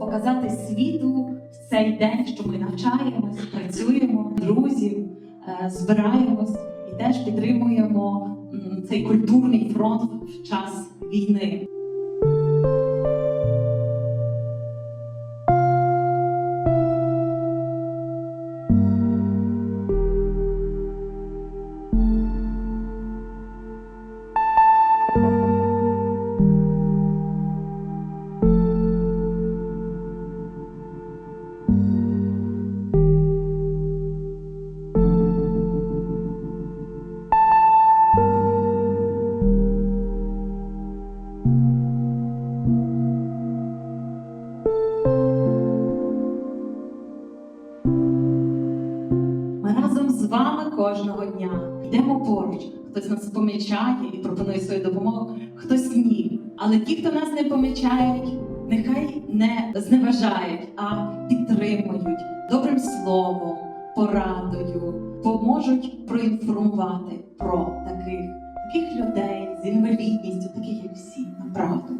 показати світу в цей день, що ми навчаємось, працюємо, друзів, е, збираємось і теж підтримуємо цей культурний фронт в час війни. вами кожного дня. Йдемо поруч. Хтось нас помічає і пропонує свою допомогу, хтось ні. Але ті, хто нас не помічають, нехай не зневажають, а підтримують добрим словом, порадою, поможуть проінформувати про таких таких людей з інвалідністю, таких як всі, направду.